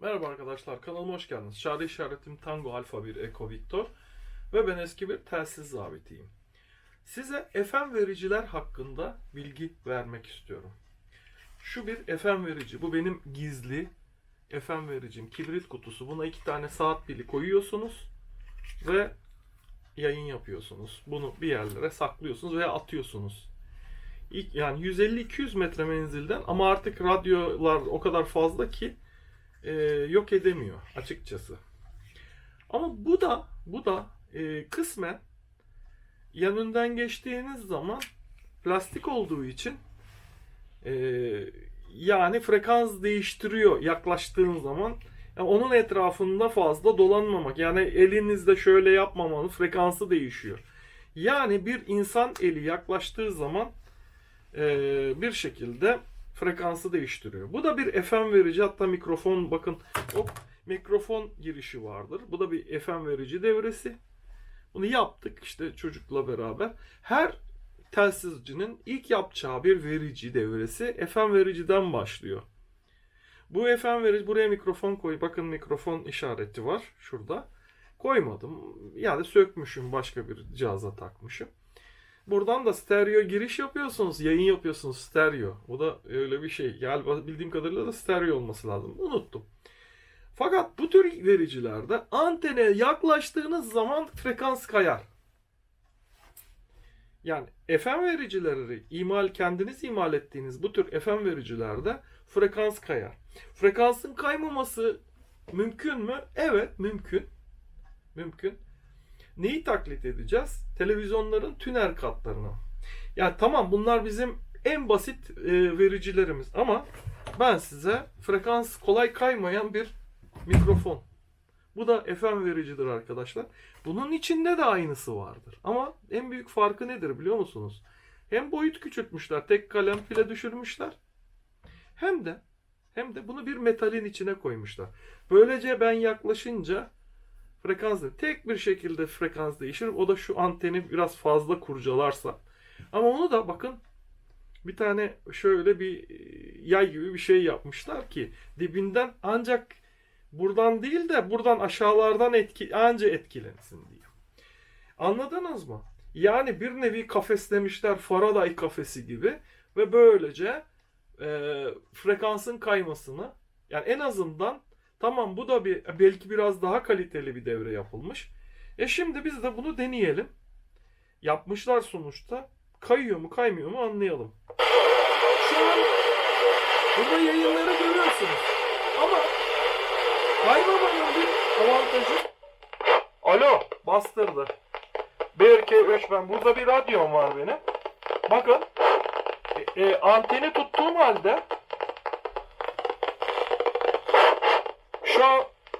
Merhaba arkadaşlar, kanalıma hoş geldiniz. Şarkı işaretim Tango Alfa 1 Eko Victor ve ben eski bir telsiz zabitiyim. Size FM vericiler hakkında bilgi vermek istiyorum. Şu bir FM verici, bu benim gizli FM vericim, kibrit kutusu. Buna iki tane saat pili koyuyorsunuz ve yayın yapıyorsunuz. Bunu bir yerlere saklıyorsunuz veya atıyorsunuz. Yani 150-200 metre menzilden ama artık radyolar o kadar fazla ki e, yok edemiyor açıkçası. Ama bu da bu da e, kısmen yanından geçtiğiniz zaman plastik olduğu için e, yani frekans değiştiriyor yaklaştığın zaman. Yani onun etrafında fazla dolanmamak. Yani elinizde şöyle yapmamanın frekansı değişiyor. Yani bir insan eli yaklaştığı zaman e, bir şekilde frekansı değiştiriyor. Bu da bir FM verici hatta mikrofon bakın hop mikrofon girişi vardır. Bu da bir FM verici devresi. Bunu yaptık işte çocukla beraber. Her telsizcinin ilk yapacağı bir verici devresi FM vericiden başlıyor. Bu FM verici buraya mikrofon koy. Bakın mikrofon işareti var şurada. Koymadım. Yani sökmüşüm başka bir cihaza takmışım. Buradan da stereo giriş yapıyorsunuz, yayın yapıyorsunuz stereo. Bu da öyle bir şey. Galiba bildiğim kadarıyla da stereo olması lazım. Unuttum. Fakat bu tür vericilerde antene yaklaştığınız zaman frekans kayar. Yani FM vericileri imal kendiniz imal ettiğiniz bu tür FM vericilerde frekans kayar. Frekansın kaymaması mümkün mü? Evet, mümkün. Mümkün. Neyi taklit edeceğiz? Televizyonların tüner katlarını. Yani tamam bunlar bizim en basit e, vericilerimiz ama ben size frekans kolay kaymayan bir mikrofon. Bu da FM vericidir arkadaşlar. Bunun içinde de aynısı vardır. Ama en büyük farkı nedir biliyor musunuz? Hem boyut küçültmüşler, tek kalem pile düşürmüşler. Hem de hem de bunu bir metalin içine koymuşlar. Böylece ben yaklaşınca frekans tek bir şekilde frekans değişir. O da şu anteni biraz fazla kurcalarsa. Ama onu da bakın bir tane şöyle bir yay gibi bir şey yapmışlar ki dibinden ancak buradan değil de buradan aşağılardan etki anca etkilensin diye. Anladınız mı? Yani bir nevi kafeslemişler Faraday kafesi gibi ve böylece e, frekansın kaymasını yani en azından Tamam bu da bir belki biraz daha kaliteli bir devre yapılmış. E şimdi biz de bunu deneyelim. Yapmışlar sonuçta. Kayıyor mu kaymıyor mu anlayalım. Şu an burada yayınları görüyorsunuz. Ama kaymamanın bir avantajı Alo bastırdı. BRK 3 ben burada bir radyom var benim. Bakın e, e, anteni tuttuğum halde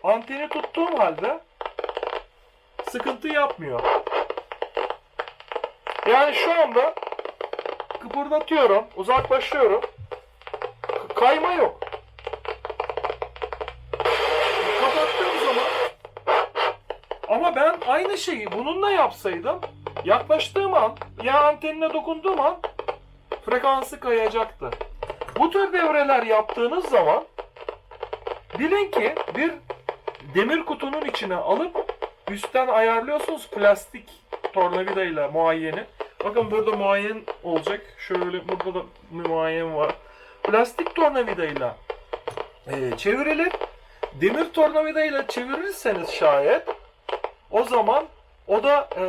Anteni tuttuğum halde sıkıntı yapmıyor. Yani şu anda kıpırdatıyorum, uzaklaşıyorum. Kayma yok. Kapattığım zaman ama ben aynı şeyi bununla yapsaydım yaklaştığım an ya antenine dokunduğum an frekansı kayacaktı. Bu tür devreler yaptığınız zaman Bilin ki bir demir kutunun içine alıp üstten ayarlıyorsunuz plastik tornavidayla muayeni. Bakın burada muayen olacak. Şöyle burada da muayen var. Plastik tornavidayla e, çevrilir. Demir tornavidayla çevirirseniz şayet o zaman o da e,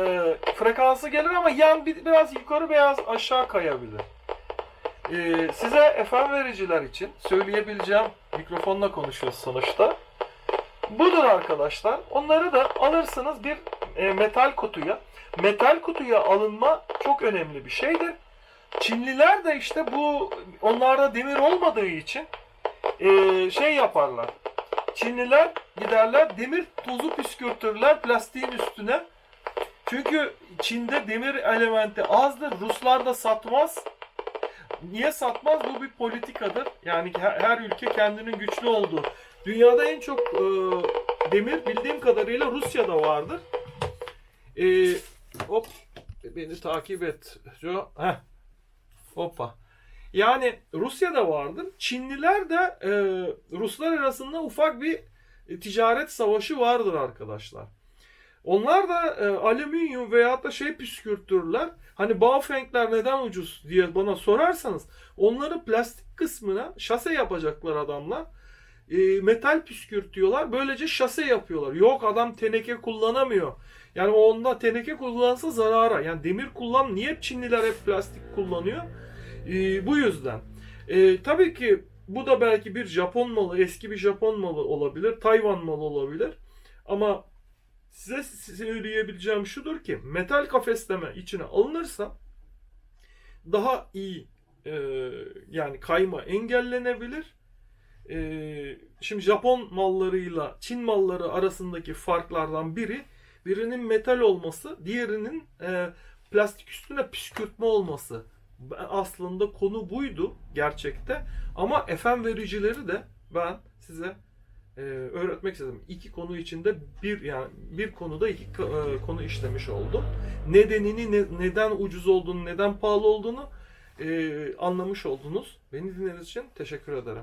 frekansı gelir ama yan bir, biraz yukarı biraz aşağı kayabilir. Ee, size FM vericiler için söyleyebileceğim mikrofonla konuşuyoruz sonuçta. Budur arkadaşlar. Onları da alırsınız bir e, metal kutuya. Metal kutuya alınma çok önemli bir şeydir. Çinliler de işte bu onlarda demir olmadığı için e, şey yaparlar. Çinliler giderler demir tozu püskürtürler plastiğin üstüne. Çünkü Çin'de demir elementi azdır. Ruslar da satmaz. Niye satmaz? Bu bir politikadır. Yani her, ülke kendinin güçlü olduğu. Dünyada en çok e, demir bildiğim kadarıyla Rusya'da vardır. E, hop beni takip et. Jo. Heh. Hoppa. Yani Rusya'da vardır. Çinliler de e, Ruslar arasında ufak bir ticaret savaşı vardır arkadaşlar. Onlar da e, alüminyum veyahut da şey püskürtürler. Hani Baofeng'ler neden ucuz diye bana sorarsanız onları plastik kısmına şase yapacaklar adamlar. E, metal püskürtüyorlar. Böylece şase yapıyorlar. Yok adam teneke kullanamıyor. Yani onda teneke kullansa zarara. Yani demir kullan. Niye Çinliler hep plastik kullanıyor? E, bu yüzden. E, tabii ki bu da belki bir Japon malı, eski bir Japon malı olabilir. Tayvan malı olabilir. Ama size söyleyebileceğim şudur ki metal kafesleme içine alınırsa daha iyi e, yani kayma engellenebilir. E, şimdi Japon mallarıyla Çin malları arasındaki farklardan biri birinin metal olması, diğerinin e, plastik üstüne püskürtme olması. Aslında konu buydu gerçekte. Ama FM vericileri de ben size e, öğretmek istedim. İki konu içinde bir yani bir konuda iki e, konu işlemiş oldum. Nedenini, ne- neden ucuz olduğunu, neden pahalı olduğunu e, anlamış oldunuz. Beni dinlediğiniz için teşekkür ederim.